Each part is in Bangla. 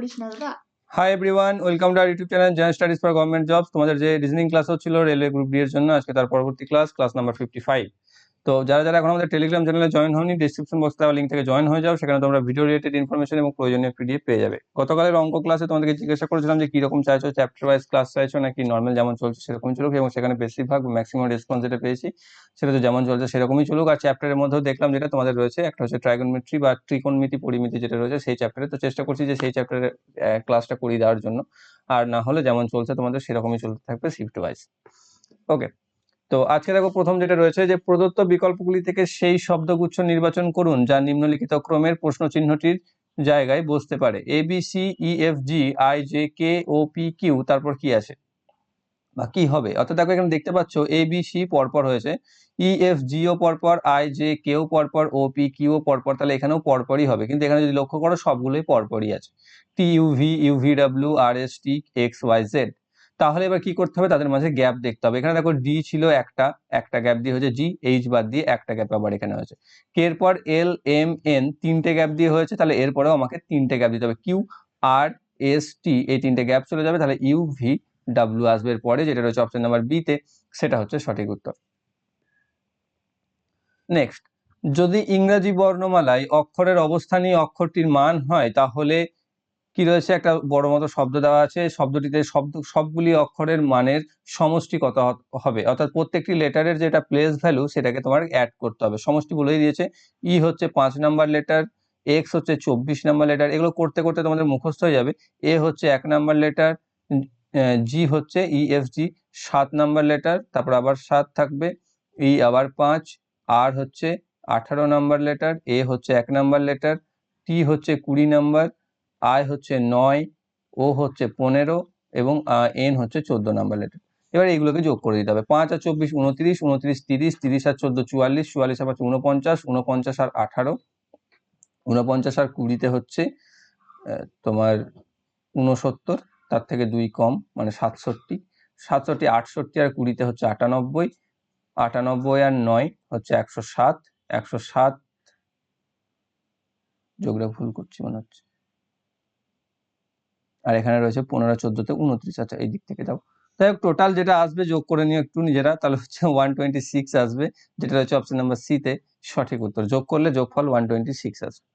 করিস না দাদা। Hi everyone welcome to our YouTube channel general studies for government jobs তোমাদের যে রিজনিং ক্লাস হচ্ছিল রেলওয়ে গ্রুপ ডি এর জন্য, আজকে তার পরবর্তী class class number fifty five তো যারা যারা এখন আমাদের টেলিগ্রাম চ্যানেলে জয়েন হয়নি ডিসক্রিপশন বক্সে দেওয়া লিঙ্ক থেকে জয়েন হয়ে যাও, সেখানে তোমরা ভিডিও রিলেটেড ইনফরমেশন এবং প্রয়োজনীয় পিডিএফ পেয়ে যাবে। গতকালের অঙ্ক ক্লাসে তোমাদেরকে জিজ্ঞাসা করেছিলাম যে কীরকম চাইছো চ্যাপ্টার ওয়াইজ ক্লাস চাইছো নাকি নর্মাল যেমন চলছে সেরকম চলুক, এবং সেখানে বেশিরভাগ ম্যাক্সিমাম রেসপন্স যেটা পেয়েছি, সেটা তো যেমন চলছে সেরকমই চলুক। আর চ্যাপ্টারের মধ্যেও দেখলাম যেটা তোমাদের রয়েছে, একটা হচ্ছে ট্রাইগনমেট্রি বা ত্রিকোণমিতি পরিমিতি যেটা রয়েছে সেই চ্যাপ্টারে তো চেষ্টা করছি যে সেই চ্যাপ্টারের ক্লাসটা করিয়ে দেওয়ার জন্য। আর না হলে যেমন চলছে তোমাদের সেরকমই চলতে থাকবে শিফট ওয়াইজ ওকে তো আজকে দেখো প্রথম যেটা রয়েছে যে প্রদত্ত বিকল্পগুলি থেকে সেই শব্দগুচ্ছ নির্বাচন করুন যা নিম্নলিখিত ক্রমের প্রশ্ন চিহ্নটির জায়গায় বসতে পারে। A B C E F G I J K O P Q তারপর কি আছে? বা কি হবে? অর্থাৎ দেখো এখানে দেখতে পাচ্ছ এ বি সি পরপর হয়েছে। ই এফ জিও পরপর আই জে কেও পরপর ও পি কিউ পরপর, তাহলে এখানেও পরপরই হবে। কিন্তু এখানে যদি লক্ষ্য করো সবগুলোই পরপরই আছে। T U V U V W R S T X Y Z তাহলে এবার কি করতে হবে? তাদের মাঝে গ্যাপ দেখতে হবে। এখানে দেখো ডি ছিল একটা একটা গ্যাপ দিয়ে হয়েছে জি এইচ বাদ দিয়ে একটা গ্যাপ আবার এখানে হয়েছে। কে এরপর এল এম এন তিনটে গ্যাপ দিয়ে হয়েছে, তাহলে এরপরেও আমাকে তিনটে গ্যাপ দিতে হবে। কিউ আর এস টি এই তিনটে গ্যাপ চলে যাবে, তাহলে ইউ ভি ডাব্লিউ আসবে। এর পরে যেটা রয়েছে অপশন নাম্বার বি তে, সেটা হচ্ছে সঠিক উত্তর। নেক্সট যদি ইংরাজি বর্ণমালায় অক্ষরের অবস্থানই অক্ষরটির মান হয়, তাহলে কি রয়েছে? একটা বড় মতো শব্দ দেওয়া আছে। শব্দটিতে শব্দ, সবগুলি অক্ষরের মানের সমষ্টি কত হবে। অর্থাৎ প্রত্যেকটি লেটারের যেটা প্লেস ভ্যালু সেটাকে তোমার অ্যাড করতে হবে। সমষ্টি বলেই দিয়েছে। ই হচ্ছে পাঁচ নাম্বার লেটার এক্স হচ্ছে চব্বিশ নাম্বার লেটার এগুলো করতে করতে তোমাদের মুখস্থ হয়ে যাবে। এ হচ্ছে এক নাম্বার লেটার জি হচ্ছে ই এফ জি সাত নাম্বার লেটার তারপর আবার সাত থাকবে। ই আবার পাঁচ আর হচ্ছে আঠারো নাম্বার লেটার এ হচ্ছে এক নাম্বার লেটার টি হচ্ছে কুড়ি নাম্বার আই হচ্ছে নয়, ও হচ্ছে পনেরো এবং এন হচ্ছে চোদ্দ নাম্বার লেটার এবার এইগুলোকে যোগ করে দিতে হবে। পাঁচ আর চব্বিশ উনত্রিশ উনত্রিশ তিরিশ তিরিশ আর চোদ্দ চুয়াল্লিশ চুয়াল্লিশ আর উনপঞ্চাশ উনপঞ্চাশ আর আঠারো উনপঞ্চাশ আর কুড়িতে হচ্ছে তোমার উনসত্তর তার থেকে দুই কম মানে সাতষট্টি। সাতষট্টি, আটষট্টি আর কুড়িতে হচ্ছে আটানব্বই আটানব্বই আর নয় হচ্ছে একশো সাত একশো সাত। যোগটা ভুল করছি মনে হচ্ছে। আর এখানে রয়েছে পনেরো, চোদ্দতে উনত্রিশ। আচ্ছা এই দিক থেকে দাও যাই হোক টোটাল যেটা আসবে, যোগ করে নিও একটু নিজেরা, তাহলে হচ্ছে ওয়ান টোয়েন্টি সিক্স আসবে, যেটা রয়েছে অপশন নাম্বার সি তে সঠিক উত্তর। যোগ করলে যোগফল ওয়ান টোয়েন্টি সিক্স আসবে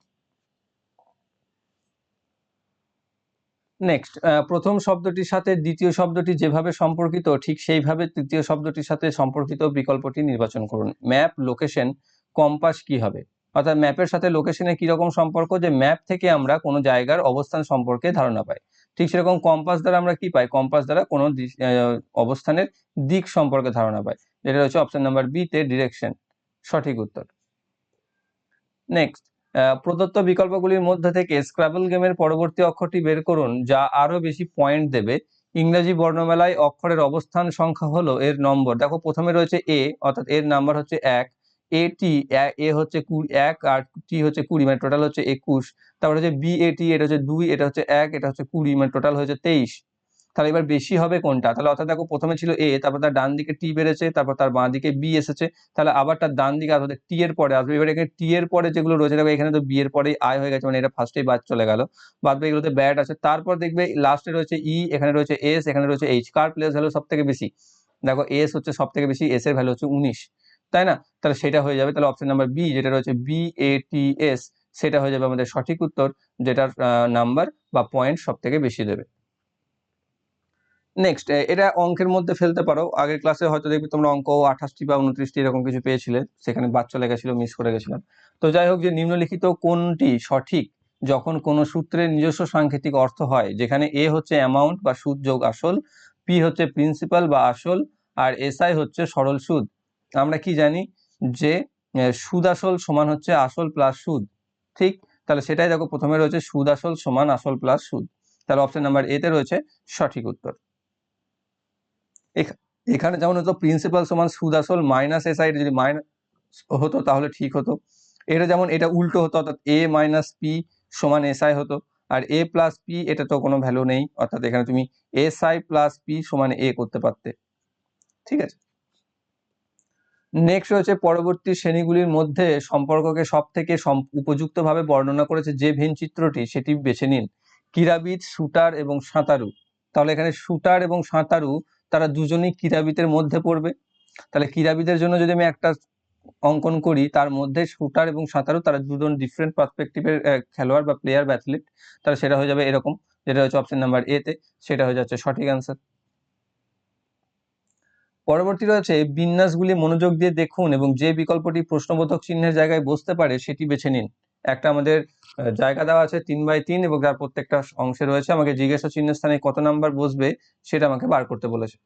নেক্সট প্রথম শব্দটির সাথে দ্বিতীয় শব্দটি যেভাবে সম্পর্কিত, ঠিক সেইভাবে তৃতীয় শব্দটির সাথে সম্পর্কিত বিকল্পটি নির্বাচন করুন। ম্যাপ লোকেশন কম্পাস কি হবে? অর্থাৎ ম্যাপের সাথে লোকেশনের কি রকম সম্পর্ক? যে ম্যাপ থেকে আমরা কোনো জায়গার অবস্থান সম্পর্কে ধারণা পাই। ঠিক সেরকম কম্পাস দ্বারা আমরা কি পাই? কম্পাস দ্বারা কোনো অবস্থানের দিক সম্পর্কে ধারণা পাই। যেটা হচ্ছে অপশন নাম্বার বি তে ডিরেকশন সঠিক উত্তর। নেক্সট প্রদত্ত বিকল্পগুলির মধ্যে থেকে স্ক্রাবল গেমের পরবর্তী অক্ষরটি বের করুন, যা আরও বেশি পয়েন্ট দেবে। ইংরেজি বর্ণমেলায় অক্ষরের অবস্থান সংখ্যা হলো এর নম্বর। দেখো প্রথমে রয়েছে এ অর্থাৎ এর নাম্বার হচ্ছে এক। এ টি এ হচ্ছে এক আর টি হচ্ছে কুড়ি মানে টোটাল হচ্ছে একুশ। তারপরে হচ্ছে বি এ টি এটা হচ্ছে দুই, এটা হচ্ছে এক, এটা হচ্ছে কুড়ি মানে টোটাল হচ্ছে তেইশ। তাহলে এবার বেশি হবে কোনটা? তাহলে অর্থাৎ দেখো প্রথমে ছিল এ তারপর তার ডান দিকে টি বেড়েছে, তারপর তার বাঁ দিকে বি এসেছে। তাহলে আবার তার ডান দিকে আসবে টি এর পরে আসবে। এবার এখানে টি এর পরে যেগুলো রয়েছে, দেখো এখানে তো বি এর পরেই আয় হয়ে গেছে মানে এটা ফার্স্টেই বাদ চলে গেল। বাদ এগুলোতে ব্যাট আছে। তারপর দেখবে লাস্টে রয়েছে ই এখানে রয়েছে এস এখানে রয়েছে এইচ কার প্লেস ভ্যালু সব থেকে বেশি? দেখো এস হচ্ছে সব থেকে বেশি এস এর ভ্যালু হচ্ছে উনিশ। তাই না? তাহলে সেটা হয়ে যাবে। তাহলে অপশন নাম্বার বি যেটা রয়েছে বি এ টি এস সেটা হয়ে যাবে আমাদের সঠিক উত্তর, যেটার নাম্বার বা পয়েন্ট সব থেকে বেশি দেবে। নেক্সট এটা অঙ্কের মধ্যে ফেলতে পারো। আগের ক্লাসে হয়তো দেখবে তোমরা অঙ্ক আঠাশটি বা উনত্রিশটি এরকম কিছু পেয়েছিলে। সেখানে বাদ চলে গেছিল মিস করে গেছিলাম। তো যাই হোক, যে নিম্নলিখিত কোনটি সঠিক? যখন কোনো সূত্রের নিজস্ব সাংকেতিক অর্থ হয়, যেখানে এ হচ্ছে অ্যামাউন্ট বা সুদ যোগ আসল পি হচ্ছে প্রিন্সিপাল বা আসল, আর এসআই হচ্ছে সরল সুদ। আমরা কি জানি? যে সুদ আসল সমান হচ্ছে আসল প্লাস সুদ। ঠিক? তাহলে সেটাই দেখো প্রথমে রয়েছে সুদ আসল সমান আসল প্লাস সুদ। তাহলে অপশন নাম্বার এতে রয়েছে সঠিক উত্তর। এখা- এখানে যেমন হতো প্রিন্সিপাল সমান সুদ আসল মাইনাস এসআই যদি মাইনাস হতো তাহলে ঠিক হতো। এটা যেমন এটা উল্টো হতো, অর্থাৎ এ মাইনাস পি সমান এসআই হতো। আর এ প্লাস পি এটা তো কোনো ভ্যালু নেই। অর্থাৎ এখানে তুমি এসআই প্লাস পি সমান এ করতে পারতে। ঠিক আছে? নেক্সট রয়েছে পরবর্তী শ্রেণীগুলির মধ্যে সম্পর্ককে সব থেকে উপযুক্তভাবে বর্ণনা করেছে যে ভেন চিত্রটি, সেটি বেছে নিন। ক্রীড়াবিদ, শুটার এবং সাঁতারু। তাহলে এখানে শুটার এবং সাঁতারু, তারা দুজনেই ক্রীড়াবিদের মধ্যে পড়বে। তাহলে ক্রীড়াবিদের জন্য যদি আমি একটা অঙ্কন করি, তার মধ্যে শুটার এবং সাঁতারু, তারা দুজন ডিফারেন্ট পার্সপেক্টিভের খেলোয়াড় বা প্লেয়ার বা অ্যাথলিট তাহলে সেটা হয়ে যাবে এরকম। যেটা হচ্ছে অপশন নাম্বার এ তে, সেটা হয়ে যাচ্ছে সঠিক অ্যান্সার পরবর্তী রয়েছে বিন্যাসগুলি মনোযোগ দিয়ে দেখুন এবং যে বিকল্পটি প্রশ্নবোধক চিহ্নের জায়গায় বসতে পারে সেটি বেছে নিন। একটা আমাদের জায়গা দেওয়া আছে তিন বাই তিন এবং তার প্রত্যেকটা অংশে রয়েছে আমাকে জিজ্ঞাসা চিহ্নের স্থানে কত নাম্বার বসবে সেটা আমাকে বার করতে বলেছে।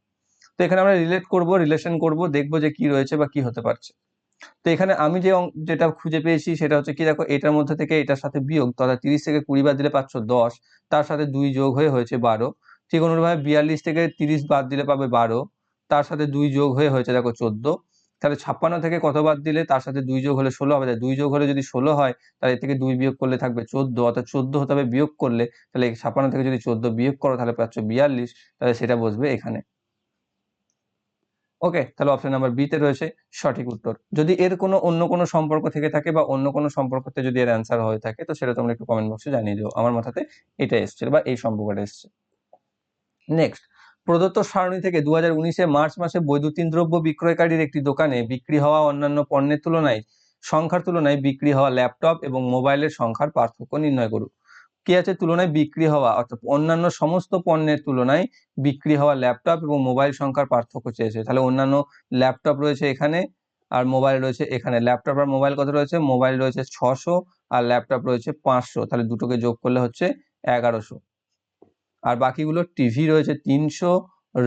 তো এখানে আমরা রিলেট করব রিলেশন করব, দেখব যে কি রয়েছে বা কি হতে পারছে। তো এখানে আমি যে যেটা খুঁজে পেয়েছি সেটা হচ্ছে কি দেখো, এটার মধ্যে থেকে এটার সাথে বিয়োগ, তথা তিরিশ থেকে কুড়ি বাদ দিলে পাচ্ছ দশ, তার সাথে দুই যোগ হয়ে হয়েছে বারো। ঠিক অনুরূপভাবে বিয়াল্লিশ থেকে তিরিশ বাদ দিলে পাবে বারো। তার সাথে দুই যোগ হয়ে হয়েছে, দেখো চোদ্দ। তাহলে ছাপ্পান্ন থেকে কত বাদ দিলে? তার সাথে দুই যোগ হলে ষোলো হবে। দুই যোগ হলে যদি ষোলো হয়, তাহলে এর থেকে দুই বিয়োগ করলে থাকবে চোদ্দ। অর্থাৎ চোদ্দ হতে হবে বিয়োগ করলে, তাহলে ছাপ্পান্ন থেকে যদি চোদ্দ বিয়োগ করো, তাহলে পাচ্ছ বিয়াল্লিশ। তাহলে সেটা বসবে এখানে। ওকে, তাহলে অপশন নাম্বার বিতে রয়েছে সঠিক উত্তর। যদি এর কোনো অন্য কোনো সম্পর্ক থেকে থাকে বা অন্য কোনো সম্পর্কতে যদি এর অ্যান্সার হয়ে থাকে, তো সেটা তোমরা একটু কমেন্ট বক্সে জানিয়ে দিও। আমার মাথাতে এটা এসছে বা এই সম্পর্কটা এসছে। নেক্সট প্রদত্ত সারণী থেকে দু হাজার মার্চ মাসে বৈদ্যুতিন দ্রব্য বিক্রয়কারীর একটি দোকানে বিক্রি হওয়া অন্যান্য পণ্যের তুলনায় সংখ্যার তুলনায় বিক্রি হওয়া ল্যাপটপ এবং মোবাইলের সংখ্যার পার্থক্য নির্ণয় করুন। কি আছে তুলনায় বিক্রি হওয়া? অর্থাৎ অন্যান্য সমস্ত পণ্যের তুলনায় বিক্রি হওয়া ল্যাপটপ এবং মোবাইল সংখ্যার পার্থক্য চেয়েছে। তাহলে অন্যান্য ল্যাপটপ রয়েছে এখানে আর মোবাইল রয়েছে এখানে। ল্যাপটপ আর মোবাইল কত রয়েছে? মোবাইল রয়েছে ছশো আর ল্যাপটপ রয়েছে পাঁচশো। তাহলে দুটোকে যোগ করলে হচ্ছে এগারোশো। আর বাকিগুলো টিভি রয়েছে তিনশো,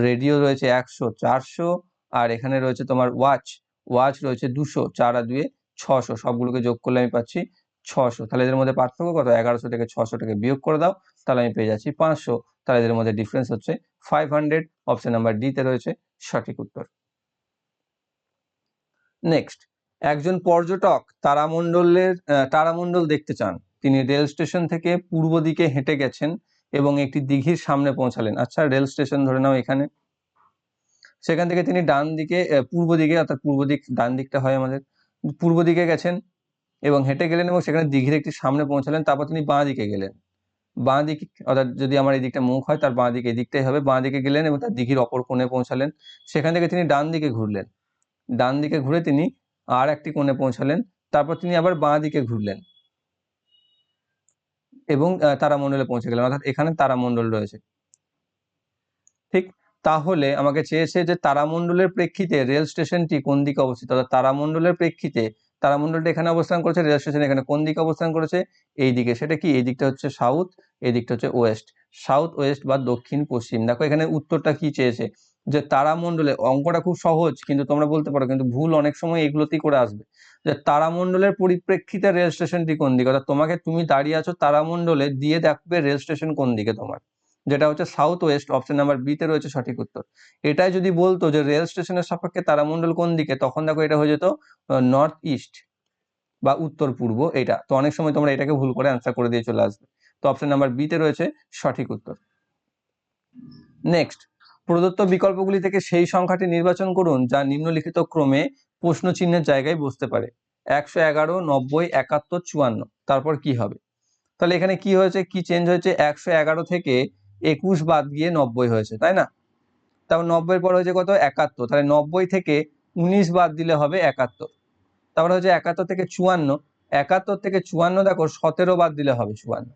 রেডিও রয়েছে একশো, চারশো, আর এখানে রয়েছে তোমার ওয়াচ। ওয়াচ রয়েছে দুশো, চার আর দুয়ে ছশো, সবগুলোকে যোগ করলে আমি পাচ্ছি ছশো। তাহলে এদের মধ্যে পার্থক্য কত? এগারোশো থেকে ছশো থেকে বিয়োগ করে দাও, তাহলে আমি পেয়ে যাচ্ছি পাঁচশো। তাহলে এদের মধ্যে ডিফারেন্স হচ্ছে ফাইভ হান্ড্রেড অপশন নাম্বার ডিতে রয়েছে সঠিক উত্তর। নেক্সট একজন পর্যটক তারামণ্ডলের তারামণ্ডল দেখতে চান। তিনি রেল স্টেশন থেকে পূর্ব দিকে হেঁটে গেছেন। এবং একটি দিঘির সামনে পৌঁছালেন। আচ্ছা রেল স্টেশন ধরে নাও এখানে। সেখান থেকে তিনি ডান দিকে পূর্ব দিকে, অর্থাৎ পূর্ব দিক, ডান দিকটা হয় আমাদের, পূর্ব দিকে গেছেন এবং হেঁটে গেলেন এবং সেখানে দিঘির একটি সামনে পৌঁছালেন, তারপর তিনি বাঁ দিকে গেলেন। বাঁ দিকে, অর্থাৎ যদি আমার এই দিকটা মুখ হয়, তার বাঁ দিকে এদিকটাই হবে। বাঁ দিকে গেলেন এবং তার দিঘির অপর কোণে পৌঁছালেন। সেখান থেকে তিনি ডান দিকে ঘুরলেন। ডান দিকে ঘুরে তিনি আর একটি কোণে পৌঁছালেন। তারপর তিনি আবার বাঁ দিকে ঘুরলেন। এবং তারামণ্ডলে পৌঁছে গেলাম। অর্থাৎ এখানে তারামণ্ডল রয়েছে। ঠিক তাহলে আমাকে চেয়েছে যে তারামণ্ডলের প্রেক্ষিতে রেল স্টেশনটি কোন দিকে অবস্থিত? অর্থাৎ তারামণ্ডলের প্রেক্ষিতে তারামণ্ডলটা এখানে অবস্থান করেছে, রেল স্টেশন এখানে কোন দিকে অবস্থান করেছে? এই দিকে। সেটা কি? এই দিকটা হচ্ছে সাউথ এই দিকটা হচ্ছে ওয়েস্ট সাউথ ওয়েস্ট বা দক্ষিণ, পশ্চিম। দেখো এখানে উত্তরটা কি চেয়েছে? যে তারামণ্ডলে, অঙ্কটা খুব সহজ, কিন্তু তোমরা বলতে পারো, কিন্তু ভুল অনেক সময় এগুলোতেই করে আসবে। যে তারামণ্ডলের পরিপ্রেক্ষিতে রেল স্টেশনটি কোন দিকে? অর্থাৎ তোমাকে তুমি দাঁড়িয়ে আছো তারামণ্ডলে, দিয়ে দেখবে রেল স্টেশন কোন দিকে তোমার। যেটা হচ্ছে সাউথ ওয়েস্ট অপশন নাম্বার বিতে রয়েছে সঠিক উত্তর। এটাই যদি বলতো যে রেল স্টেশনের সাপেক্ষে তারামণ্ডল কোন দিকে, তখন দেখো এটা হয়ে যেত নর্থ ইস্ট বা উত্তর পূর্ব এটা তো অনেক সময় তোমরা এটাকে ভুল করে অ্যান্সার করে দিয়ে চলে আসবে। তো অপশন নাম্বার বিতে রয়েছে সঠিক উত্তর। নেক্সট প্রদত্ত বিকল্পগুলি থেকে সেই সংখ্যাটি নির্বাচন করুন, যা নিম্নলিখিত ক্রমে প্রশ্ন চিহ্নের জায়গায় বসতে পারে। একশো এগারো, নব্বই, একাত্তর, চুয়ান্ন। তারপর কি হবে? তাহলে এখানে কি হয়েছে? কি চেঞ্জ হয়েছে? একশো এগারো থেকে একুশ বাদ গিয়ে নব্বই হয়েছে, তাই না? তারপর নব্বই পর হয়েছে কত? একাত্তর। তাহলে নব্বই থেকে উনিশ বাদ দিলে হবে একাত্তর। তারপরে হচ্ছে একাত্তর থেকে চুয়ান্ন। একাত্তর থেকে চুয়ান্ন, দেখো, সতেরো বাদ দিলে হবে চুয়ান্ন।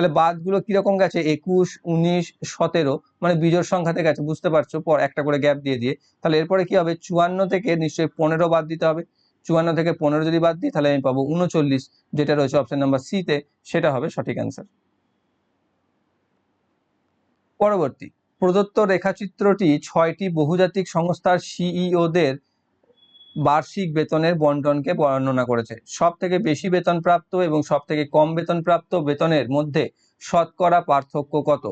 তাহলে বাদগুলো কীরকম গেছে? একুশ, উনিশ, সতেরো মানে বিজোড় সংখ্যাতে গেছে, বুঝতে পারছ? পর একটা করে গ্যাপ দিয়ে দিয়ে। তাহলে এরপরে কি হবে? চুয়ান্ন থেকে নিশ্চয়ই পনেরো বাদ দিতে হবে। চুয়ান্ন থেকে পনেরো যদি বাদ দিই, তাহলে আমি পাবো উনচল্লিশ, যেটা রয়েছে অপশন নাম্বার সিতে সেটা হবে সঠিক অ্যান্সার পরবর্তী, প্রদত্ত রেখাচিত্রটি ছয়টি বহুজাতিক সংস্থার সিইওদের বার্ষিক বেতনের বন্টনকে বর্ণনা করেছে। সব থেকে বেশি বেতন প্রাপ্ত এবং সব থেকে কম বেতন প্রাপ্ত বেতনের মধ্যে শতকরা পার্থক্য কত?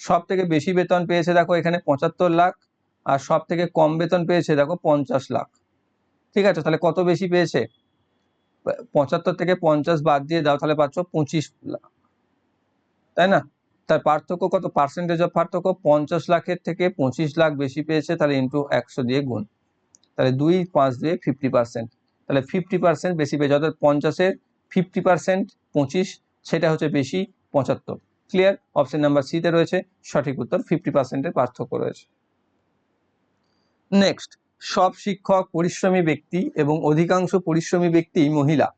সব থেকে বেশি বেতন পেয়েছে দেখো এখানে পঁচাত্তর লাখ, আর সব থেকে কম বেতন পেয়েছে দেখো পঞ্চাশ লাখ। ঠিক আছে, তাহলে কত বেশি পেয়েছে? পঁচাত্তর থেকে পঞ্চাশ বাদ দিয়ে দাও, তাহলে পাচ্ছ পঁচিশ লাখ। তাই না? তার পার্থক্য কত? পার্সেন্টেজ অফ পার্থক্য পঞ্চাশ লাখের থেকে পঁচিশ লাখ বেশি পেয়েছে, তাহলে ইন্টু একশো দিয়ে গুণ। তাহলে দুই পাঁচ দিয়ে ফিফটি পার্সেন্ট তাহলে ফিফটি পার্সেন্ট বেশি পেয়েছে অর্থাৎ পঞ্চাশের ফিফটি পার্সেন্ট পঁচিশ, সেটা হচ্ছে বেশি পঁচাত্তর। ক্লিয়ার অপশন নাম্বার সিতে রয়েছে, সঠিক উত্তর ফিফটি পার্সেন্টের পার্থক্য রয়েছে। নেক্সট সব শিক্ষক পরিশ্রমী ব্যক্তি এবং অধিকাংশ পরিশ্রমী ব্যক্তি মহিলা।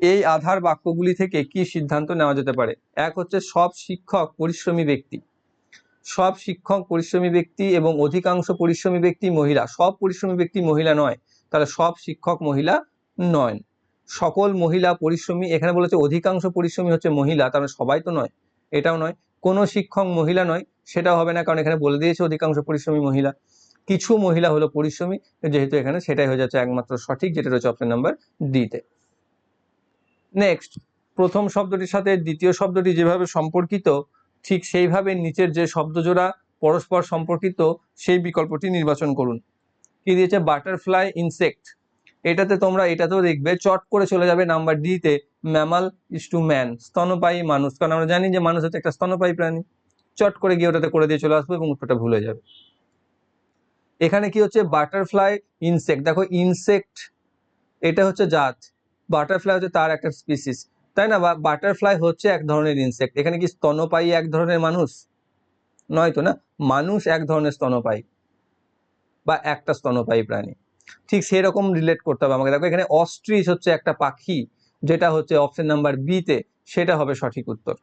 এই আধার বাক্যগুলি থেকে কি সিদ্ধান্ত নেওয়া যেতে পারে? এক হচ্ছে সব শিক্ষক পরিশ্রমী ব্যক্তি। সব শিক্ষক পরিশ্রমী ব্যক্তি এবং অধিকাংশ পরিশ্রমী ব্যক্তি মহিলা। সব পরিশ্রমী ব্যক্তি মহিলা নয়, তাহলে সব শিক্ষক মহিলা নয়। সকল মহিলা পরিশ্রমী, এখানে বলেছে অধিকাংশ পরিশ্রমী হচ্ছে মহিলা তাহলে সবাই তো নয়, এটাও নয়। কোনো শিক্ষক মহিলা নয়, সেটাও হবে না, কারণ এখানে বলে দিয়েছে অধিকাংশ পরিশ্রমী মহিলা। কিছু মহিলা হলো পরিশ্রমী, যেহেতু এখানে সেটাই হয়ে যাচ্ছে একমাত্র সঠিক, যেটা রয়েছে অপশন নাম্বার ডিতে নেক্সট প্রথম শব্দটির সাথে দ্বিতীয় শব্দটি যেভাবে সম্পর্কিত ঠিক সেইভাবে নিচের যে শব্দজোড়া পরস্পর সম্পর্কিত সেই বিকল্পটি নির্বাচন করুন। কি দিয়েছে? Butterfly insect. এটাতে তোমরা, এটাতেও দেখবে, চট করে চলে যাবে নাম্বার ডিতে ম্যামাল ইস টু ম্যান, স্তনপায়ী মানুষ। কারণ আমরা জানি যে মানুষ হচ্ছে একটা স্তনপায়ী প্রাণী। চট করে গিয়ে ওটাতে করে দিয়ে চলে আসব এবং উত্তরটা ভুলে যাবে। এখানে কি হচ্ছে? Butterfly insect. দেখো, ইনসেক্ট, এটা হচ্ছে জাত। বাটারফ্লাই হচ্ছে তার একটা স্পিসিস তাই না? বা বাটারফ্লাই হচ্ছে এক ধরনের ইনসেক্ট এখানে কি স্তনপায়ী এক ধরনের মানুষ? নয় তো না? মানুষ এক ধরনের স্তনপায়ী বা একটা স্তনপায়ী প্রাণী। ঠিক সেরকম রিলেট করতে হবে আমাকে। দেখো, এখানে অস্ট্রিচ হচ্ছে একটা পাখি, যেটা হচ্ছে অপশন নাম্বার বিতে সেটা হবে সঠিক উত্তর।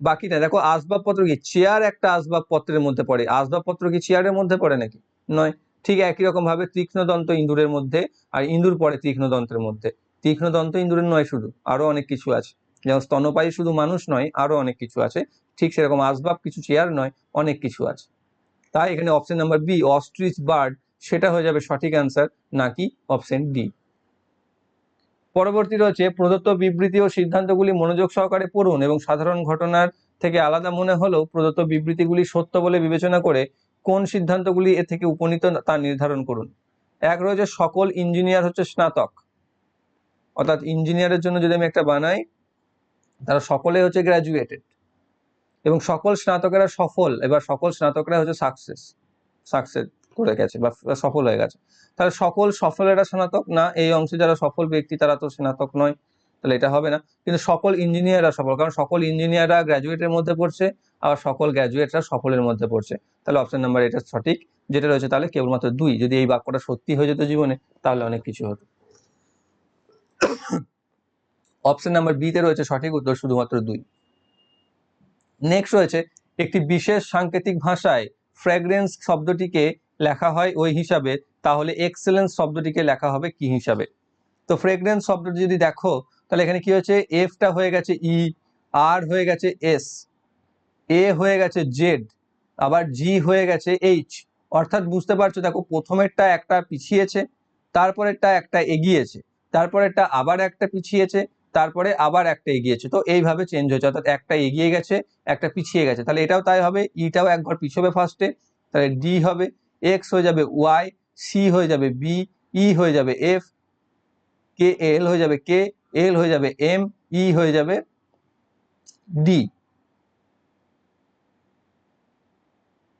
বাকিটা দেখো, আসবাবপত্র কি? চেয়ার একটা আসবাবপত্রের মধ্যে পড়ে। আসবাবপত্র কি চেয়ারের মধ্যে পড়ে নাকি? নয়। ঠিক একই রকম ভাবে তীক্ষ্ণদন্ত ইঁদুরের মধ্যে, আর ইঁদুর পড়ে তীক্ষ্ণদন্তের মধ্যে। তীক্ষ্ণদন্ত ইঁদুরের নয় শুধু, আরও অনেক কিছু আছে। যেমন স্তনপায়ী শুধু মানুষ নয়, আরও অনেক কিছু আছে। ঠিক সেরকম আসবাব, কিছু চেয়ার নয়, অনেক কিছু আছে। তাই এখানে option number B ostrich bird সেটা হয়ে যাবে সঠিক অ্যান্সার নাকি অপশন ডি পরবর্তী রয়েছে, প্রদত্ত বিবৃতি ও সিদ্ধান্তগুলি মনোযোগ সহকারে পড়ুন এবং সাধারণ ঘটনার থেকে আলাদা মনে হলেও প্রদত্ত বিবৃতিগুলি সত্য বলে বিবেচনা করে কোন সিদ্ধান্তগুলি এ থেকে উপনীত তা নির্ধারণ করুন। এক রয়েছে, সকল ইঞ্জিনিয়ার হচ্ছে স্নাতক। অর্থাৎ ইঞ্জিনিয়ারের জন্য যদি আমি একটা বানাই, তারা সকলে হচ্ছে গ্র্যাজুয়েটেড এবং সকল স্নাতকেরা সফল। এবার সকল স্নাতকরা হচ্ছে সাকসেস সাকসেস করে গেছে বা সফল হয়ে গেছে। তাহলে সকল সফলেরা স্নাতক? না, এই অংশে যারা সফল ব্যক্তি, তারা তো স্নাতক নয়, তাহলে এটা হবে না। কিন্তু সকল ইঞ্জিনিয়াররা সফল, কারণ সকল ইঞ্জিনিয়াররা গ্র্যাজুয়েটের মধ্যে পড়ছে আর সকল গ্র্যাজুয়েটরা সফলের মধ্যে পড়ছে। তাহলে অপশন নাম্বার এটা সঠিক, যেটা রয়েছে তাহলে কেবলমাত্র দুই। যদি এই বাক্যটা সত্যি হয়ে যেত জীবনে, তাহলে অনেক কিছু হতো। অপশন নাম্বার বিতে রয়েছে সঠিক উত্তর শুধুমাত্র দুই। নেক্সট রয়েছে, একটি বিশেষ সাংকেতিক ভাষায় ফ্র্যাগ্রেন্স শব্দটিকে লেখা হয় ওই হিসাবে, তাহলে এক্সেলেন্স শব্দটিকে লেখা হবে কি হিসাবে? তো ফ্রেগ্রেন্স শব্দটি যদি দেখো, তাহলে এখানে কি হয়েছে? এফটা হয়ে গেছে ই আর হয়ে গেছে এস এ হয়ে গেছে জেড আবার জি হয়ে গেছে এইচ অর্থাৎ বুঝতে পারছ, দেখো প্রথমেরটা একটা পিছিয়েছে, তারপরেরটা একটা এগিয়েছে। তারপরেরটা আবার একটা পিছিয়েছে, তারপরে আবার একটা এগিয়েছে। তো এইভাবে চেঞ্জ হয়েছে। অর্থাৎ একটা এগিয়ে গেছে, একটা পিছিয়ে গেছে। তাহলে এটাও তাই হবে, ইটাও এক ঘর পিছবে ফার্স্টে তাহলে ডি হবে এক্স হয়ে যাবে ওয়াই সি হয়ে যাবে বি ই হয়ে যাবে এফ কে এল হয়ে যাবে কে এল হয়ে যাবে এম ই হয়ে যাবে ডি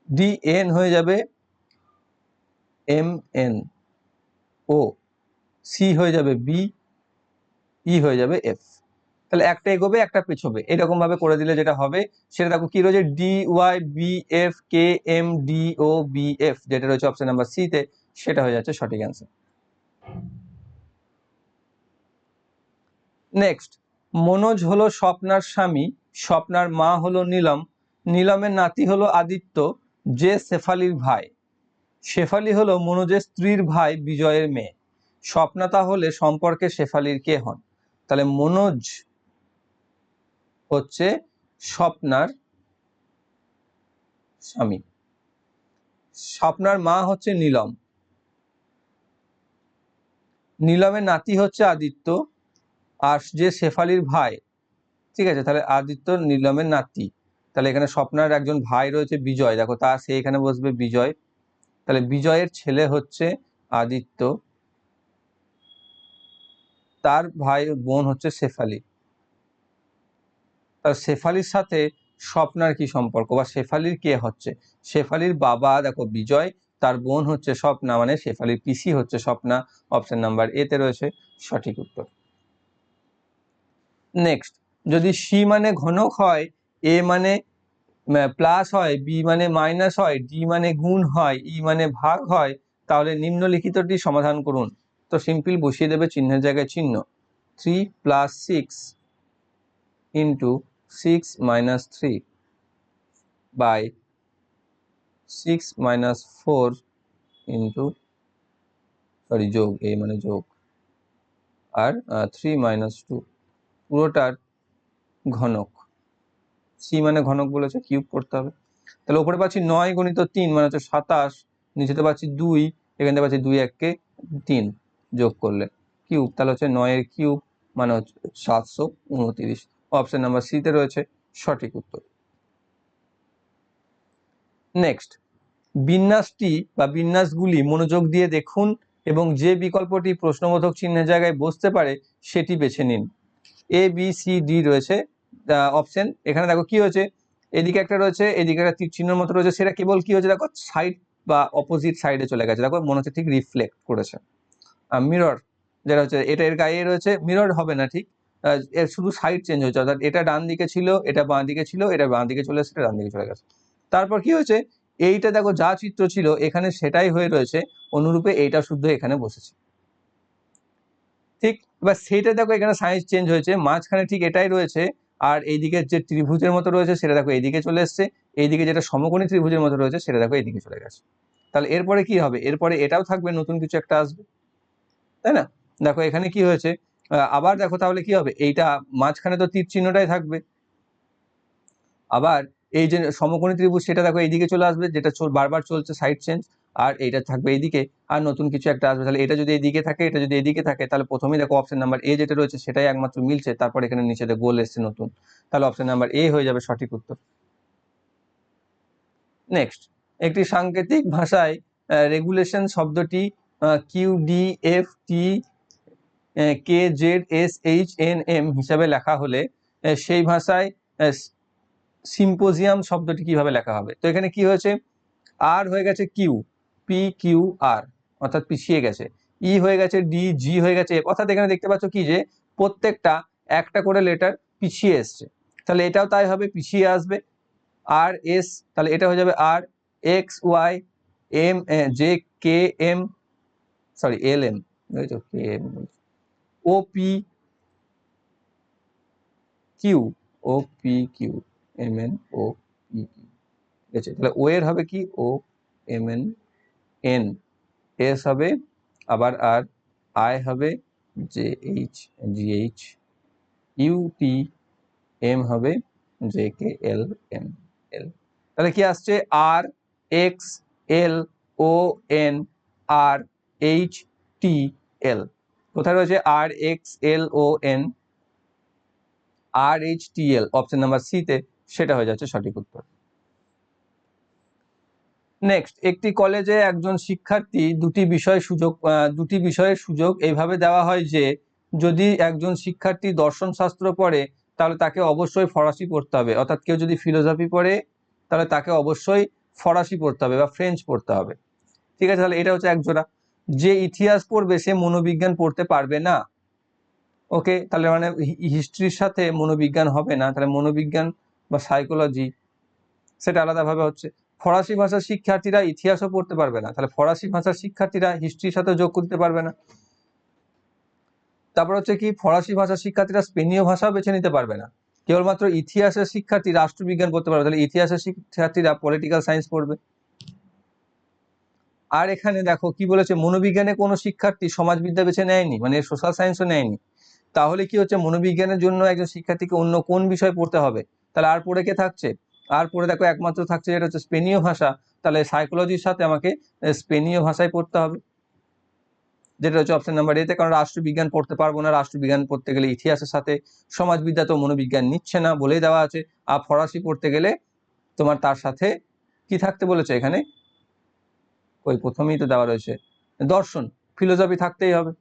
ডি এন হয়ে যাবে এম এন ও সি হয়ে যাবে বি ই হয়ে যাবে এফ তাহলে একটা এগোবে, একটা পেছবে। এরকম ভাবে করে দিলে যেটা হবে, সেটা দেখো কি রয়েছে? D Y B F K M D O B F যেটা রয়েছে অপশন নাম্বার সি তে, সেটা হয়ে যাচ্ছে সঠিক অ্যান্সার নেক্সট মনোজ হলো স্বপ্নার স্বামী, স্বপ্নার মা হলো নীলম, নীলমের নাতি হলো আদিত্য, যে শেফালির ভাই। শেফালি হলো মনোজের স্ত্রীর ভাই বিজয়ের মেয়ে। স্বপ্না তাহলে সম্পর্কে শেফালির কে হন? তাহলে মনোজ হচ্ছে স্বপ্নার স্বামী। স্বপ্নার মা হচ্ছে নীলম। নীলমের নাতি হচ্ছে আদিত্য, আর যে শেফালির ভাই, ঠিক আছে? তাহলে আদিত্য নীলমের নাতি। তাহলে এখানে স্বপ্নার একজন ভাই রয়েছে বিজয়। দেখো, তা সে এখানে বসবে বিজয়। তাহলে বিজয়ের ছেলে হচ্ছে আদিত্য। তার ভাই বোন হচ্ছে শেফালি। তার শেফালির সাথে স্বপ্নার কি সম্পর্ক বা শেফালির কে হচ্ছে? শেফালির বাবা, দেখো, বিজয়, তার বোন হচ্ছে স্বপ্না মানে শেফালির পিসি হচ্ছে স্বপ্না অপশন নাম্বার এতে রয়েছে সঠিক উত্তর। নেক্সট যদি সি মানে ঘনক হয় এ মানে প্লাস হয় বি মানে মাইনাস হয় ডি মানে গুণ হয় ই মানে ভাগ হয়, তাহলে নিম্নলিখিতটি সমাধান করুন। তো সিম্পল বসিয়ে দেবে চিহ্নের জায়গায় চিহ্ন। Three plus six into six minus three by six minus four into sorry যোগ এ মানে যোগ। আর থ্রি মাইনাস টু পুরোটার ঘনক। সি মানে ঘনক বলেছে কিউব করতে হবে। তাহলে ওপরে পাচ্ছি নয় গণিত তিন মানে হচ্ছে সাতাশ, নিচেতে পাচ্ছি দুই, এখান পাচ্ছি দুই এককে তিন। যোগ করলে। কিউব, তাহলে হচ্ছে নয়ের কিউব মানে হচ্ছে সাতশো উনতিরিশ। অপশন নাম্বার সিতে রয়েছে সঠিক উত্তর। নেক্সট, বিন্যাসটি বা বিন্যাসগুলি মনোযোগ দিয়ে দেখুন এবং যে বিকল্পটি প্রশ্নবোধক চিহ্নের জায়গায় বসতে পারে, সেটি বেছে নিন। এ বি সি ডি রয়েছে। অপশন এখানে দেখো কি হয়েছে? এদিকে একটা রয়েছে, এদিকে একটা তীর চিহ্নের মতো রয়েছে। সেটা কেবল কি হয়েছে? দেখো সাইড বা অপোজিট সাইডে চলে গেছে। দেখো মনে হচ্ছে ঠিক রিফ্লেক্ট করেছে। মিরর যেটা হচ্ছে, এটা এর গায়ে রয়েছে মিরর হবে না, ঠিক? এর শুধু সাইড চেঞ্জ হয়েছে, অর্থাৎ এটা ডান দিকে ছিল, এটা বাঁ দিকে ছিল, এটা বাঁ দিকে চলে এসেছে ডান দিকে চলে গেছে। তারপর কি হয়েছে? এইটা দেখো, যা চিত্র ছিল, এখানে সেটাই হয়ে রয়েছে, অনুরূপে এইটা শুদ্ধ এখানে বসেছে। ঠিক? এবার সেইটা দেখো, এখানে সাইজ চেঞ্জ হয়েছে, মাঝখানে ঠিক এটাই রয়েছে, আর এইদিকে যে ত্রিভুজের মতো রয়েছে, সেটা দেখো, এইদিকে চলে এসছে, এইদিকে যেটা সমকোণী ত্রিভুজের মতো রয়েছে, সেটা দেখো, এইদিকে চলে গেছে। তাহলে এরপরে কি হবে? এরপরে এটাও থাকবে, নতুন কিছু একটা আসবে। তাই না? দেখো এখানে কি হয়েছে? আবার দেখো তাহলে কি হবে? এইটা মাঝখানে তো তীর চিহ্নটাই থাকবে। আবার এই যে সমকোণী ত্রিভুজ, সেটা দেখো এইদিকে চলে আসবে, যেটা বারবার চলছে সাইড চেঞ্জ আর এইটা থাকবে এইদিকে, আর নতুন কিছু একটা আসবে। তাহলে এটা যদি এইদিকে থাকে, এটা যদি এইদিকে থাকে, তাহলে প্রথমেই দেখো অপশন নাম্বার এ যেটা রয়েছে, সেটাই একমাত্র মিলছে, তারপর এখানে নিচে গোল এসছে নতুন। তাহলে অপশন নাম্বার এ হয়ে যাবে সঠিক উত্তর। নেক্সট একটি সাংকেতিক ভাষায় রেগুলেশন শব্দটি Q T K Z S H N M হিসাবে লেখা হলে সেই ভাষায় সিম্পোজিয়াম শব্দটি কীভাবে লেখা হবে? তো এখানে কি হয়েছে? আর হয়ে গেছে কিউ পি কিউ আর অর্থাৎ পিছিয়ে গেছে। ই হয়ে গেছে ডি জি হয়ে গেছে অর্থাৎ এখানে দেখতে পাচ্ছ কি যে, প্রত্যেকটা একটা করে লেটার পিছিয়ে এসছে। তাহলে এটাও তাই হবে, পিছিয়ে আসবে। আর এস তাহলে এটা হয়ে যাবে R X Y M J K M sorry L M বুঝেছ K M O P Q O P Q M N O P Q ঠিক আছে, তাহলে ও এর হবে কি? O M N N S হবে, আবার আর আই হবে J H G H U T M হবে J K L M L তাহলে কি আসছে? R X L O N R H T L কোথায় রয়েছে? R X L O N R H T L option number সিতে সেটা হয়ে যাচ্ছে সঠিক উত্তর। নেক্সট একটি কলেজে একজন শিক্ষার্থী দুটি বিষয় সুযোগ দুটি বিষয়ের সুযোগ এইভাবে দেওয়া হয় যে, যদি একজন শিক্ষার্থী দর্শন শাস্ত্র পড়ে, তাহলে তাকে অবশ্যই ফরাসি পড়তে হবে। অর্থাৎ কেউ যদি ফিলোসফি পড়ে, তাহলে তাকে অবশ্যই ফরাসি পড়তে হবে বা ফ্রেঞ্চ পড়তে হবে। ঠিক আছে, তাহলে এটা হচ্ছে এক জোড়া যে ইতিহাস পড়বে সে মনোবিজ্ঞান পড়তে পারবে না। ওকে, তাহলে মানে হিস্ট্রির সাথে মনোবিজ্ঞান হবে না। তাহলে মনোবিজ্ঞান বা সাইকোলজি সেটা আলাদাভাবে হচ্ছে। ফরাসি ভাষার শিক্ষার্থীরা ইতিহাসও পড়তে পারবে না। তাহলে ফরাসি ভাষার শিক্ষার্থীরা হিস্ট্রির সাথে যোগ করতে পারবে না। তারপর হচ্ছে কি, ফরাসি ভাষার শিক্ষার্থীরা স্পেনীয় ভাষাও বেছে নিতে পারবে না। কেবলমাত্র ইতিহাসের শিক্ষার্থী রাষ্ট্রবিজ্ঞান পড়তে পারবে তাহলে ইতিহাসের শিক্ষার্থীরা পলিটিক্যাল সায়েন্স পড়বে। আর এখানে দেখো কি বলেছে, মনোবিজ্ঞানে কোনো শিক্ষার্থী সমাজবিদ্যা বেছে নেয়নি মানে সোশ্যাল সায়েন্সও নেয়নি। তাহলে কি হচ্ছে, মনোবিজ্ঞানের জন্য একজন শিক্ষার্থীকে অন্য কোন বিষয় পড়তে হবে? তাহলে আর পড়ে কে থাকছে? আর পড়ে দেখো একমাত্র থাকছে যেটা হচ্ছে স্পেনীয় ভাষা, তাহলে সাইকোলজির সাথে আমাকে স্পেনীয় ভাষায় পড়তে হবে। যেটা হচ্ছে অপশন নাম্বার এতে কারণ রাষ্ট্রবিজ্ঞান পড়তে পারব না, রাষ্ট্রবিজ্ঞান পড়তে গেলে ইতিহাসের সাথে সমাজবিদ্যা তো মনোবিজ্ঞান নিচ্ছে না বলেই দেওয়া আছে। আর ফরাসি পড়তে গেলে তোমার তার সাথে কি থাকতে বলেছে এখানে? ওই প্রথমেই তো দেওয়া রয়েছে। দর্শন ফিলোসফি থাকতেই হবে।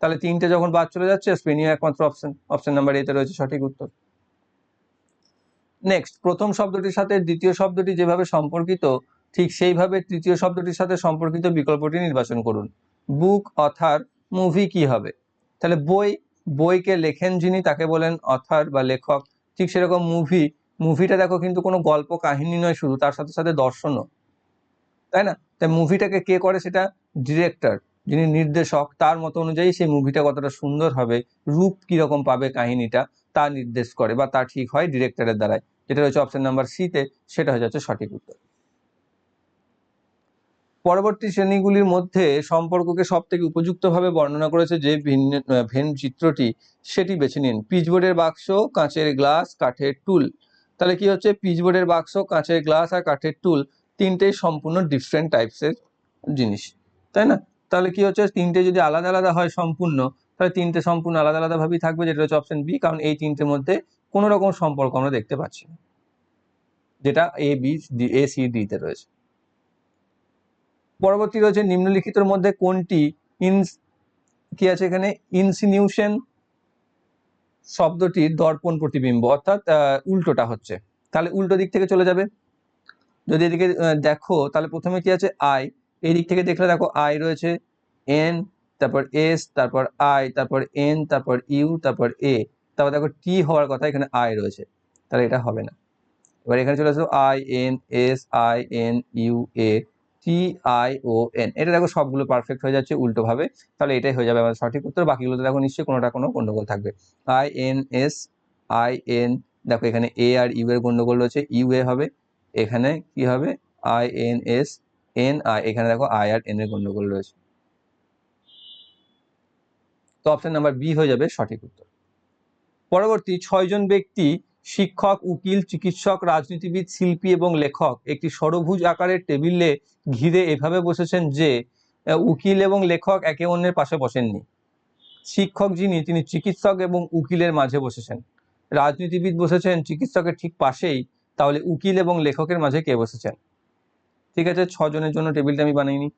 তাহলে তিনটে যখন বাদ চলে যাচ্ছে, স্পেনীয় একমাত্র অপশন অপশন নাম্বার এতে রয়েছে সঠিক উত্তর। নেক্সট প্রথম শব্দটির সাথে দ্বিতীয় শব্দটি যেভাবে সম্পর্কিত, ঠিক সেইভাবে তৃতীয় শব্দটির সাথে সম্পর্কিত বিকল্পটি নির্বাচন করুন। বুক অথার মুভি কি হবে? তাহলে বই, বইকে লেখেন যিনি, তাকে বলেন অথার বা লেখক। ঠিক সেরকম মুভি মুভিটা দেখো কিন্তু কোনো গল্প কাহিনী নয় শুধু, তার সাথে সাথে দর্শনও। তাই না? তাই মুভিটাকে কে করে? সেটা ডিরেক্টর যিনি নির্দেশক, তার মতো অনুযায়ী সেই মুভিটা কতটা সুন্দর হবে, রূপ কীরকম পাবে কাহিনীটা, তা নির্দেশ করে বা তা ঠিক হয় ডিরেক্টরের দ্বারাই যেটা রয়েছে অপশন নাম্বার সিতে সেটা হয়ে যাচ্ছে সঠিক উত্তর। পরবর্তী শ্রেণীগুলির মধ্যে সম্পর্ককে সব থেকে উপযুক্তভাবে বর্ণনা করেছে যে ভিন্ন ভেন চিত্রটি, সেটি বেছে নিন। পিচবোর্ডের বাক্স, কাঁচের গ্লাস, কাঠের টুল। তাহলে কি হচ্ছে? পিচবোর্ডের বাক্স, কাঁচের গ্লাস আর কাঠের টুল। তিনটেই সম্পূর্ণ ডিফারেন্ট টাইপসের জিনিস, তাই না? তাহলে কি হচ্ছে? তিনটে যদি আলাদা আলাদা হয় সম্পূর্ণ, তাহলে তিনটে সম্পূর্ণ আলাদা আলাদা ভাবেই থাকবে, যেটা হচ্ছে অপশন বি কারণ এই তিনটের মধ্যে কোনো রকম সম্পর্ক আমরা দেখতে পাচ্ছি না, যেটা A B D A C D তে রয়েছে। পরবর্তী রয়েছে নিম্নলিখিতর মধ্যে কোনটি? ইনস কি আছে এখানে? ইনসিনিউশন শব্দটির দর্পণ প্রতিবিম্ব, অর্থাৎ উল্টোটা হচ্ছে। তাহলে উল্টো দিক থেকে চলে যাবে। যদি এদিকে দেখো, তাহলে প্রথমে কি আছে? আই এই দিক থেকে দেখলে দেখো আই রয়েছে এন তারপর এস তারপর আই তারপর এন তারপর ইউ তারপর এ তারপর দেখো টি হওয়ার কথা এখানে আই রয়েছে। তাহলে এটা হবে না। এবার এখানে চলে আসো I N S I N U A T I O N এটা দেখো, সবগুলো পারফেক্ট হয়ে যাচ্ছে উল্টোভাবে। তাহলে এটাই হয়ে যাবে আমাদের সঠিক উত্তর। বাকিগুলোতে দেখো, নিশ্চয়ই কোনোটা কোনো গন্ডগোল থাকবে। I N S I N দেখো, এখানে এ আর ইউ এর গন্ডগোল রয়েছে। ইউ এ হবে। এখানে কি হবে? I N S N I এখানে দেখো আই আর এন এর গন্ডগোল রয়েছে। তো অপশন নাম্বার বি হয়ে যাবে সঠিক উত্তর। পরবর্তী ছয়জন ব্যক্তি শিক্ষক, উকিল, চিকিৎসক, রাজনীতিবিদ, শিল্পী এবং লেখক একটি সরভুজ আকারের টেবিলে ঘিরে এভাবে বসেছেন যে উকিল এবং লেখক একে অন্যের পাশে বসেননি। শিক্ষক যিনি, তিনি চিকিৎসক এবং উকিলের মাঝে বসেছেন। রাজনীতিবিদ বসেছেন চিকিৎসকের ঠিক পাশেই। তাহলে উকিল এবং লেখকের মাঝে কে বসেছেন? ঠিক আছে, ছজনের জন্য টেবিলটা আমি বানাইনি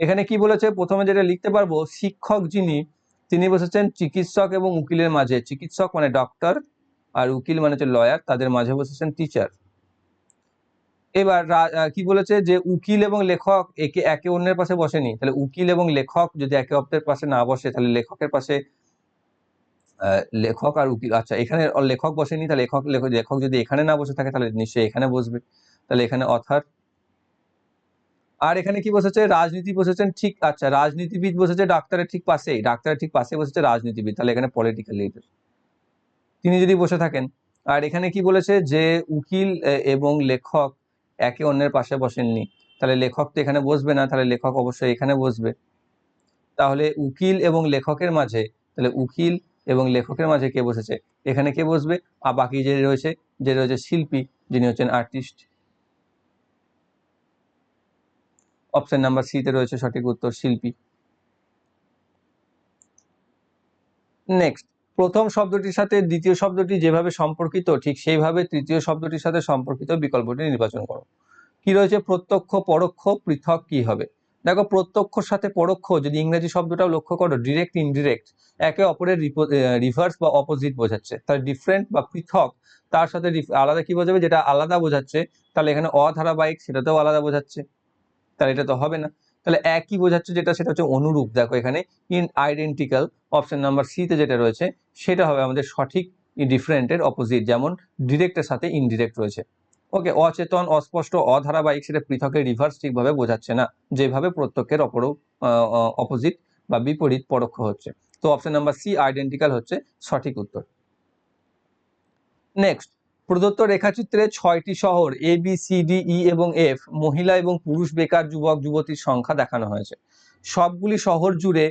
এখানে কি বলেছে? প্রথমে যেটা লিখতে পারব, শিক্ষক যিনি, তিনি বসেছেন চিকিৎসক এবং উকিলের মাঝে। চিকিৎসক মানে ডক্টর আর উকিল মানে হচ্ছে লয়ার, তাদের মাঝে বসেছেন টিচার। এবার কি বলেছে যে উকিল এবং লেখক একে একে অন্যের পাশে বসেনি। তাহলে উকিল এবং লেখক যদি একে অপরের পাশে না বসে, তাহলে লেখকের পাশে লেখক আর উকিল আচ্ছা এখানে লেখক বসেনি, তাহলে লেখক লেখক যদি এখানে না বসে থাকে, তাহলে নিশ্চয়ই এখানে বসবে। তাহলে এখানে অথার আর এখানে কি বসেছে? রাজনীতি বসেছেন, ঠিক আচ্ছা রাজনীতিবিদ বসেছে ডাক্তারের ঠিক পাশেই, ডাক্তারের ঠিক পাশে বসেছে রাজনীতিবিদ, তাহলে এখানে পলিটিক্যাল লিডার তিনি যদি বসে থাকেন, আর এখানে কি বলেছে যে উকিল এবং লেখক একে অন্যের পাশে বসেননি, তাহলে লেখক তো এখানে বসবে না, তাহলে লেখক অবশ্যই এখানে বসবে। তাহলে উকিল এবং লেখকের মাঝে, তাহলে উকিল এবং লেখকের মাঝে কে বসেছে? এখানে কে বসবে? আর বাকি যে রয়েছে যে রয়েছে শিল্পী, যিনি হচ্ছেন আর্টিস্ট অপশন নাম্বার সিতে রয়েছে সঠিক উত্তর, শিল্পী। নেক্সট প্রথম শব্দটির সাথে দ্বিতীয় শব্দটি যেভাবে সম্পর্কিত, ঠিক সেইভাবে তৃতীয় শব্দটির সাথে সম্পর্কিত বিকল্পটি নির্বাচন করো। কি রয়েছে? প্রত্যক্ষ, পরোক্ষ, পৃথক, কি হবে? দেখো প্রত্যক্ষর সাথে পরোক্ষ, যদি ইংরেজি শব্দটাও লক্ষ্য করো ডিরেক্ট ইনডিরেক্ট একে অপরের রিভার্স বা অপোজিট বোঝাচ্ছে। তাহলে ডিফারেন্ট বা পৃথক, তার সাথে আলাদা কি বোঝাবে? যেটা আলাদা বোঝাচ্ছে, তাহলে এখানে অধারাবাহিক সেটাতেও আলাদা বোঝাচ্ছে। তাহলে এটা তো হবে না। তাহলে একই বোঝাচ্ছে যেটা, সেটা হচ্ছে অনুরূপ। দেখো এখানে ইন আইডেন্টিক্যাল অপশন নাম্বার সিতে যেটা রয়েছে, সেটা হবে আমাদের সঠিক ডিফারেন্টের অপোজিট যেমন ডিরেক্টের সাথে ইনডিরেক্ট রয়েছে। ওকে, অচেতন, অস্পষ্ট, অধারাবাহিক সেটা পৃথকের রিভার্স ঠিকভাবে বোঝাচ্ছে না। যেভাবে প্রত্যক্ষের অপর অপোজিট বা বিপরীত পরোক্ষ হচ্ছে। তো অপশন নাম্বার সি আইডেন্টিক্যাল হচ্ছে সঠিক উত্তর। নেক্সট প্রদত্ত রেখাচিত্রে ছয়টি শহর A B C D E এবং এফ মহিলা এবং পুরুষ, বেকার, যুবক, যুবতীর সংখ্যা দেখানো হয়েছে। সবগুলি শহর জুড়ে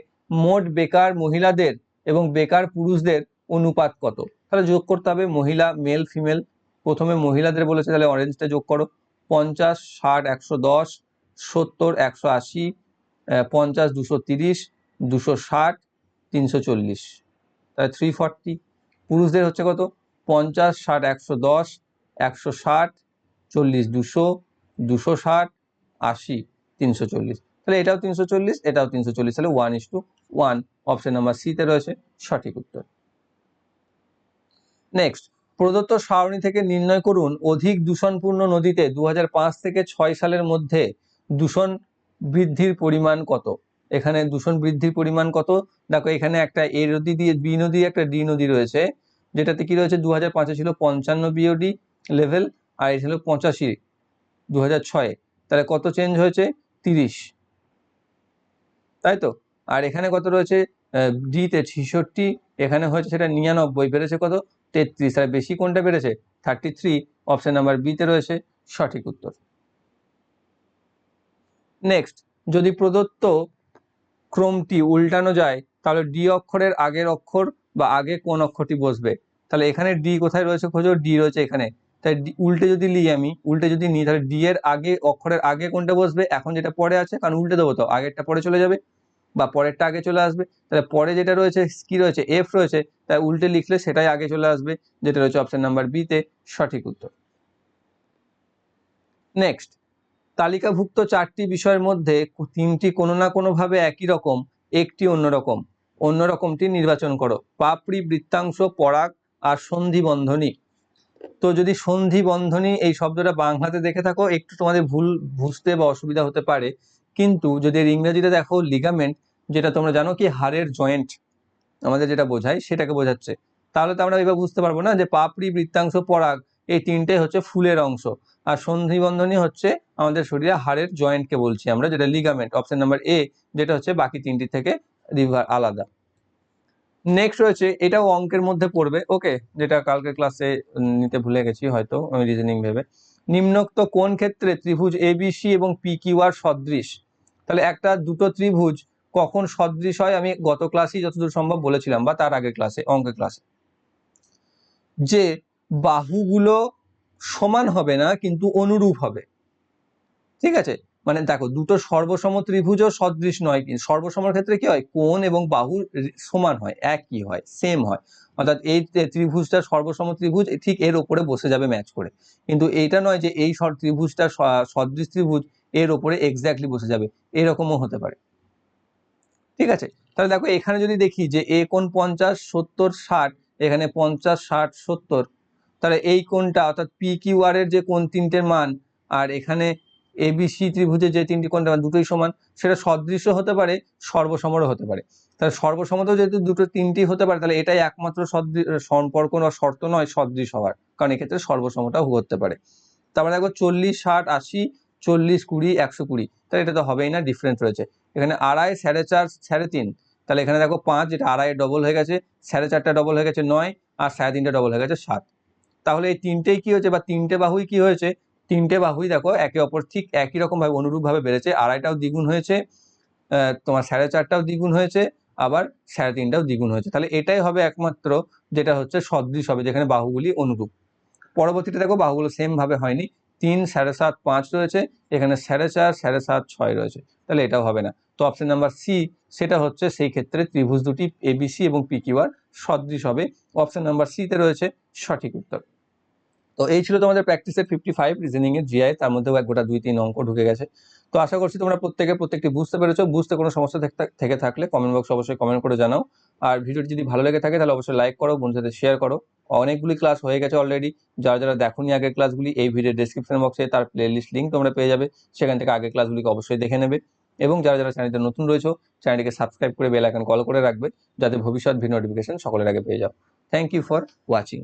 মোট বেকার মহিলাদের এবং বেকার পুরুষদের অনুপাত কত? তাহলে যোগ করতে হবে মহিলা মেল ফিমেল প্রথমে মহিলাদের বলেছে তাহলে অরেঞ্জটা যোগ করো। পঞ্চাশ, ষাট, একশো দশ, সত্তর, একশো আশি পঞ্চাশ, দুশো তিরিশ, দুশো ষাট, তিনশো চল্লিশ। তাহলে থ্রি ফর্টি পুরুষদের হচ্ছে কত? পঞ্চাশ, ষাট, একশো দশ, একশো ষাট, চল্লিশ, দুশো দুশো ষাট, আশি, তিনশো চল্লিশ। তাহলে এটাও তিনশো চল্লিশ, এটাও তিনশো চল্লিশ। তাহলে one is two one option number সিতে রয়েছে সঠিক উত্তর। নেক্সট প্রদত্ত সারণী থেকে নির্ণয় করুন অধিক দূষণপূর্ণ নদীতে দু হাজার পাঁচ থেকে ছয় সালের মধ্যে দূষণ বৃদ্ধির পরিমাণ কত? এখানে দূষণ বৃদ্ধির পরিমাণ কত? দেখো, এখানে একটা এ নদী দিয়ে, বি নদী, একটা ডি নদী রয়েছে। যেটাতে কি রয়েছে? দু হাজার ছিল পঞ্চান্ন বিওডি লেভেল আর এই ছিল পঁচাশি দু তাহলে কত চেঞ্জ হয়েছে? তিরিশ। তাই তো? আর এখানে কত রয়েছে? ডিতে ছিষট্টি, এখানে হয়েছে সেটা নিরানব্বই। বেড়েছে কত? তেত্রিশ, আর বেশি কোনটা বেড়েছে? থার্টি থ্রি অপশন নাম্বার বিতে রয়েছে সঠিক উত্তর। নেক্সট যদি প্রদত্ত ক্রমটি উল্টানো যায়, তাহলে ডি অক্ষরের আগের অক্ষর বা আগে কোন অক্ষরটি বসবে? তাহলে এখানে ডি কোথায় রয়েছে খোঁজো? ডি রয়েছে এখানে। তাই উল্টে যদি নিই আমি, উল্টে যদি নিই, তাহলে ডি এর আগে, অক্ষরের আগে কোনটা বসবে? এখন যেটা পরে আছে, কারণ উল্টে দেবো তো, আগেরটা পরে চলে যাবে। বা পরেরটা আগে চলে আসবে, তাহলে পরে যেটা রয়েছে, কি রয়েছে এফ রয়েছে, তাই উল্টে লিখলে সেটাই আগে চলে আসবে, যেটা রয়েছে অপশন নাম্বার বিতে সঠিক উত্তর। নেক্সট তালিকাভুক্ত চারটি বিষয়ের মধ্যে তিনটি কোনো না কোনোভাবে একই রকম, একটি অন্যরকম অন্যরকমটি নির্বাচন করো। পাপড়ি, বৃত্তাংশ, পরাগ আর সন্ধি বন্ধনী। তো যদি সন্ধি বন্ধনী এই শব্দটা বাংলাতে দেখে থাকো, একটু তোমাদের ভুল, বুঝতে বা অসুবিধা হতে পারে। কিন্তু যদি এর ইংরেজিতে দেখো লিগামেন্ট যেটা তোমরা জানো কি হাড়ের জয়েন্ট আমাদের যেটা বোঝায়, সেটাকে বোঝাচ্ছে। তাহলে তো আমরা এবার বুঝতে পারব না যে পাপড়ি, বৃত্তাংশ, পরাগ এই তিনটেই হচ্ছে ফুলের অংশ। আর সন্ধি বন্ধনী হচ্ছে আমাদের শরীরে হাড়ের জয়েন্টকে বলছি আমরা, যেটা লিগামেন্ট অপশন নাম্বার এ যেটা হচ্ছে বাকি তিনটি থেকে রিভার আলাদা। নেক্সট রয়েছে, এটাও অঙ্কের মধ্যে পড়বে ওকে যেটা কালকে ক্লাসে নিতে ভুলে গেছি হয়তো, আমি রিজনিং ভেবে। নিম্নোক্ত কোন ক্ষেত্রে ত্রিভুজ এবিসি এবং পি কিউ আর সদৃশ? তাহলে একটা দুটো ত্রিভুজ কখন সদৃশ হয়? আমি গত ক্লাসেই যতদূর সম্ভব বলেছিলাম বা তার আগের ক্লাসে অঙ্কের ক্লাসে যে বাহুগুলো সমান হবে না, কিন্তু অনুরূপ হবে। ঠিক আছে? মানে দেখো, দুটো সর্বসম ত্রিভুজও সদৃশ নয় কিন্তু, সর্বসমর ক্ষেত্রে কি হয়? কোণ এবং বাহু সমান হয়, একই হয় সেম হয়। অর্থাৎ এই ত্রিভুজটা সর্বসম ত্রিভুজ, ঠিক এর ওপরে বসে যাবে ম্যাচ করে। কিন্তু এইটা নয় যে এই ত্রিভুজটা সদৃশ ত্রিভুজ এর ওপরে এক্স্যাক্টলি বসে যাবে। এরকমও হতে পারে। ঠিক আছে? তাহলে দেখো, এখানে যদি দেখি যে এ কোন পঞ্চাশ, সত্তর, ষাট, এখানে পঞ্চাশ, ষাট, সত্তর, তাহলে এই কোনটা অর্থাৎ পি কিউ আর এর যে কোন তিনটের মান, আর এখানে এ এবিসি ত্রিভুজের যে তিনটি কোণ মান দুটোই সমান, সেটা সদৃশ্য হতে পারে, সর্বসমরও হতে পারে। তাহলে সর্বসমতেও যেহেতু দুটো তিনটি হতে পারে, তাহলে এটাই একমাত্র সম্পর্ক বা শর্ত নয় সদৃশ হওয়ার। কারণ এক্ষেত্রে সর্বসমটাও হতে পারে। তারপরে দেখো, চল্লিশ, ষাট, আশি চল্লিশ, কুড়ি, একশো কুড়ি। তাহলে এটা তো হবেই না ডিফারেন্স রয়েছে। এখানে আড়াই, সাড়ে চার, সাড়ে তিন। তাহলে এখানে দেখো পাঁচ, যেটা আড়াই ডবল হয়ে গেছে, সাড়ে চারটা ডবল হয়ে গেছে নয়, আর সাড়ে তিনটা ডবল হয়ে গেছে সাত। তাহলে এই তিনটেই কি হয়েছে বা তিনটে বাহুই কি হয়েছে? তিনটে বাহুই দেখো একে অপর ঠিক একই রকমভাবে, অনুরূপভাবে বেড়েছে। আড়াইটাও দ্বিগুণ হয়েছে তোমার সাড়ে চারটাও দ্বিগুণ হয়েছে, আবার সাড়ে তিনটাও দ্বিগুণ হয়েছে। তাহলে এটাই হবে একমাত্র যেটা হচ্ছে সদৃশ হবে, যেখানে বাহুগুলি অনুরূপ। পরবর্তীতে দেখো বাহুগুলো সেমভাবে হয়নি। তিন, সাড়ে সাত, পাঁচ রয়েছে। এখানে সাড়ে চার, সাড়ে সাত, ছয় রয়েছে। তাহলে এটাও হবে না। তো অপশন নাম্বার সি সেটা হচ্ছে সেই ক্ষেত্রে ত্রিভুজ দুটি এবিসি এবং পিকিউআর কিউ আর সদৃশ হবে। অপশন নাম্বার সিতে রয়েছে সঠিক উত্তর। তো এই ছিল তোমাদের প্র্যাকটিসের ফিফটি ফাইভ রিজনিং এর জিআই তার মধ্যেও এক গোটা দুই তিন অঙ্ক ঢুকে গেছে। তো আশা করছি তোমরা প্রত্যেকে প্রত্যেকটি বুঝতে পেরেছ। বুঝতে কোনো সমস্যা থেকে- থেকে থাকলে কমেন্ট বক্সে অবশ্যই কমেন্ট করে জানাও। আর ভিডিওটি যদি ভালো লেগে থাকে তাহলে অবশ্যই লাইক করো, বন্ধুদের সাথে শেয়ার করো। অনেকগুলি ক্লাস হয়ে গেছে অলরেডি যারা যারা দেখোনি আগের ক্লাসগুলি এই ভিডিও ডেসক্রিপশন বক্সে তার প্লে লিস্ট লিঙ্ক তোমরা পেয়ে যাবে। সেখান থেকে আগের ক্লাসগুলিকে অবশ্যই দেখে নেবে। এবং যারা যারা চ্যানেলটা নতুন রয়েছে চ্যানেলটিকে সাবস্ক্রাইব করে বেল আইকন কল করে রাখবে। যাতে ভবিষ্যৎ ভিডিও নোটিফিকেশন সকলের আগে পেয়ে যাও। Thank you for watching